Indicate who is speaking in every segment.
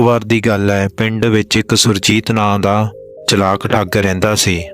Speaker 1: ਵਾਰ ਦੀ ਗੱਲ ਹੈ, ਪਿੰਡ ਵਿੱਚ ਇੱਕ ਸੁਰਜੀਤ ਨਾਂ ਦਾ ਚਲਾਕ ਠੱਗ ਰਹਿੰਦਾ ਸੀ।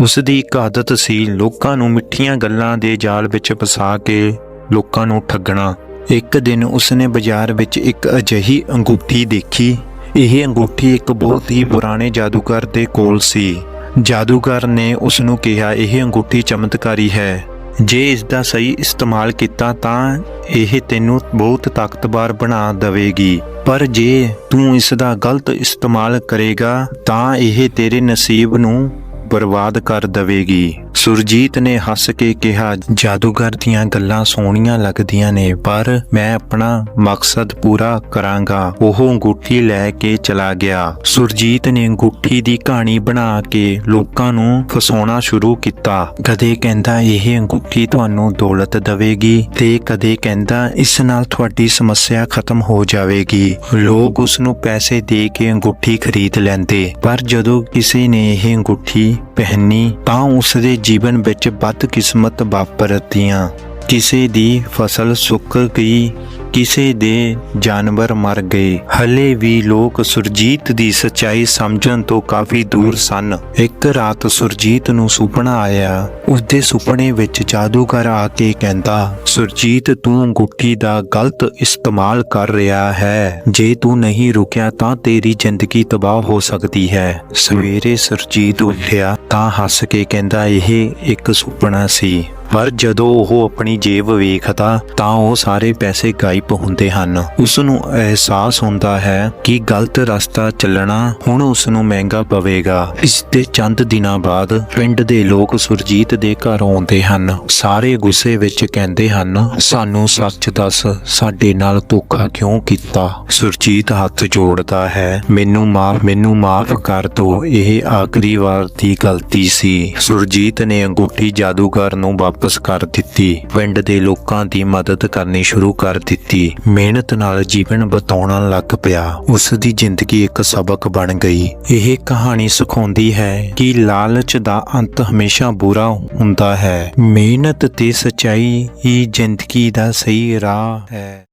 Speaker 1: ਉਸ ਦੀ ਇੱਕ ਆਦਤ ਸੀ ਲੋਕਾਂ ਨੂੰ ਮਿੱਠੀਆਂ ਗੱਲਾਂ ਦੇ ਜਾਲ ਵਿੱਚ ਫਸਾ ਕੇ ਲੋਕਾਂ ਨੂੰ ਠੱਗਣਾ। ਇੱਕ ਦਿਨ ਉਸਨੇ ਬਾਜ਼ਾਰ ਵਿੱਚ ਇੱਕ ਅਜਿਹੀ ਅੰਗੂਠੀ ਦੇਖੀ। ਇਹ ਅੰਗੂਠੀ ਇੱਕ ਬਹੁਤ ਹੀ ਪੁਰਾਣੇ ਜਾਦੂਗਰ ਦੇ ਕੋਲ ਸੀ। ਜਾਦੂਗਰ ਨੇ ਉਸ ਨੂੰ ਕਿਹਾ, ਇਹ ਅੰਗੂਠੀ ਚਮਤਕਾਰੀ ਹੈ। ਜੇ ਇਸ ਦਾ ਸਹੀ ਇਸਤੇਮਾਲ ਕੀਤਾ ਤਾਂ ਇਹ ਤੈਨੂੰ ਬਹੁਤ ਤਾਕਤਵਰ ਬਣਾ ਦੇਵੇਗੀ। ਪਰ ਜੇ ਤੂੰ ਇਸ ਦਾ ਗਲਤ ਇਸਤੇਮਾਲ ਕਰੇਗਾ ਤਾਂ ਇਹ ਤੇਰੇ ਨਸੀਬ ਨੂੰ ਬਰਬਾਦ ਕਰ ਦੇਵੇਗੀ। ਸੁਰਜੀਤ ਨੇ ਹੱਸ ਕੇ ਕਿਹਾ, ਜਾਦੂਗਰ ਦੀਆਂ ਗੱਲਾਂ ਸੋਹਣੀਆਂ ਲੱਗਦੀਆਂ ਨੇ, ਪਰ ਮੈਂ ਆਪਣਾ ਮਕਸਦ ਪੂਰਾ ਕਰਾਂਗਾ। ਉਹ ਅੰਗੂਠੀ ਲੈ ਕੇ ਚਲਾ ਗਿਆ। ਸੁਰਜੀਤ ਨੇ ਅੰਗੂਠੀ ਦੀ ਕਹਾਣੀ ਬਣਾ ਕੇ ਲੋਕਾਂ ਨੂੰ ਫਸਾਉਣਾ ਸ਼ੁਰੂ ਕੀਤਾ। ਕਦੇ ਕਹਿੰਦਾ, ਇਹ ਅੰਗੂਠੀ ਤੁਹਾਨੂੰ ਦੌਲਤ ਦੇਵੇਗੀ। ਤੇ ਕਦੇ ਕਹਿੰਦਾ, ਇਸ ਨਾਲ ਤੁਹਾਡੀ ਸਮੱਸਿਆ ਖਤਮ ਹੋ ਜਾਵੇਗੀ। ਲੋਕ ਉਸ ਨੂੰ ਪੈਸੇ ਦੇ ਕੇ ਅੰਗੂਠੀ ਖਰੀਦ ਲੈਂਦੇ, ਪਰ ਜਦੋਂ ਕਿਸੇ ਨੇ ਇਹ ਅੰਗੂਠੀ ਪਹਿਨੀ, ਤਾਂ ਉਸ ਦੇ ਜੀਵਨ ਵਿੱਚ ਬਦਕਿਸਮਤ ਵਾਪਰਦੀਆਂ। ਕਿਸੇ ਦੀ ਫਸਲ ਸੁੱਕ ਗਈ, ਕਿਸੇ ਦੇ ਜਾਨਵਰ ਮਰ ਗਏ। ਹਲੇ ਵੀ ਲੋਕ ਸੁਰਜੀਤ ਦੀ ਸੱਚਾਈ ਸਮਝਣ ਤੋਂ ਕਾਫੀ ਦੂਰ ਸਨ। ਇੱਕ ਰਾਤ ਸੁਰਜੀਤ ਨੂੰ ਸੁਪਨਾ ਆਇਆ। ਉਸਦੇ ਸੁਪਨੇ ਵਿੱਚ ਜਾਦੂਗਰ ਆ ਕੇ ਕਹਿੰਦਾ, ਸੁਰਜੀਤ, ਤੂੰ ਅੰਗੂਠੀ ਦਾ ਗਲਤ ਇਸਤੇਮਾਲ ਕਰ ਰਿਹਾ ਹੈ। ਜੇ ਤੂੰ ਨਹੀਂ ਰੁਕਿਆ ਤਾਂ ਤੇਰੀ ਜ਼ਿੰਦਗੀ ਤਬਾਹ ਹੋ ਸਕਦੀ ਹੈ। ਸਵੇਰੇ ਸੁਰਜੀਤ ਉੱਠਿਆ ਤਾਂ ਹੱਸ ਕੇ ਕਹਿੰਦਾ, ਇਹ ਇੱਕ ਸੁਪਨਾ ਸੀ। ਪਰ ਜਦੋਂ ਉਹ ਆਪਣੀ ਜੇਬ ਵੇਖਦਾ ਤਾਂ ਉਹ ਸਾਰੇ ਪੈਸੇ ਗਾਇਬ ਹੁੰਦੇ ਹਨ। ਉਸ ਨੂੰ ਅਹਿਸਾਸ ਹੁੰਦਾ ਹੈ ਕਿ ਗਲਤ ਰਸਤਾ ਚੱਲਣਾ ਹੁਣ ਉਸ ਨੂੰ ਮਹਿੰਗਾ ਪਵੇਗਾ। ਇਸ ਦੇ ਚੰਦ ਦਿਨਾਂ ਬਾਅਦ ਪਿੰਡ ਦੇ ਲੋਕ ਸੁਰਜੀਤ ਦੇ ਘਰ ਆਉਂਦੇ ਹਨ। ਸਾਰੇ ਗੁੱਸੇ ਵਿੱਚ ਕਹਿੰਦੇ ਹਨ, ਸਾਨੂੰ ਸੱਚ ਦੱਸ, ਸਾਡੇ ਨਾਲ ਧੋਖਾ ਕਿਉਂ ਕੀਤਾ? ਸੁਰਜੀਤ ਹੱਥ ਜੋੜਦਾ ਹੈ, ਮੈਨੂੰ ਮਾਫ ਮੈਨੂੰ ਮਾਫ ਕਰ ਦਿਓ ਇਹ ਆਖਰੀ ਵਾਰ ਦੀ ਗਲਤੀ ਸੀ। ਸੁਰਜੀਤ ਨੇ ਅੰਗੂਠੀ ਜਾਦੂਗਰ ਨੂੰ ਵਾਪਸ ਕਰ ਦਿੱਤੀ। ਪਿੰਡ ਦੇ ਲੋਕਾਂ ਦੀ ਮਦਦ ਕਰਨੀ ਸ਼ੁਰੂ ਕਰ ਦਿੱਤੀ। ਮਿਹਨਤ ਨਾਲ ਜੀਵਨ ਬਤਾਉਣਾ ਲੱਗ ਪਿਆ। ਉਸ ਦੀ ਜ਼ਿੰਦਗੀ ਇੱਕ ਸਬਕ ਬਣ ਗਈ। ਇਹ ਕਹਾਣੀ ਸਿਖਾਉਂਦੀ ਹੈ ਕਿ ਲਾਲਚ ਦਾ ਅੰਤ ਹਮੇਸ਼ਾ ਬੁਰਾ ਹੁੰਦਾ ਹੈ। ਮਿਹਨਤ ਤੇ ਸਚਾਈ ਹੀ ਜ਼ਿੰਦਗੀ ਦਾ ਸਹੀ ਰਾਹ ਹੈ।